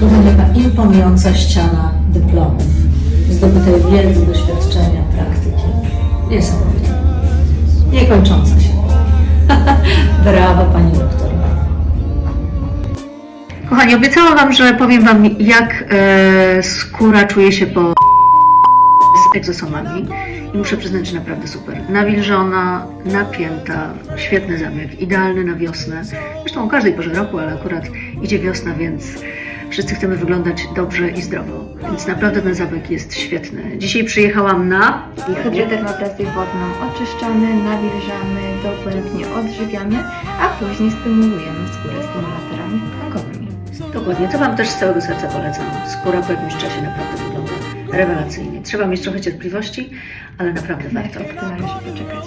Taka imponująca ściana dyplomów, zdobytej wiedzy, doświadczenia, praktyki. Niesamowite. Niekończąca się. Brawo Pani doktor. Kochani, obiecałam Wam, że powiem Wam, jak e, skóra czuje się po z egzosomami. I muszę przyznać, że naprawdę super. Nawilżona, napięta, świetny zabieg, idealny na wiosnę. Zresztą o każdej porze roku, ale akurat idzie wiosna, więc wszyscy chcemy wyglądać dobrze i zdrowo. Więc naprawdę ten zabieg jest świetny. Dzisiaj przyjechałam na... Hydrodermaplasty wodną oczyszczamy, nawilżamy, dogłębnie odżywiamy, a później stymulujemy skórę stymulatorami tkankowymi. Dokładnie, to Wam też z całego serca polecam. Skóra po jakimś czasie naprawdę wygląda rewelacyjnie. Trzeba mieć trochę cierpliwości, ale naprawdę Na warto. efekty należy poczekać.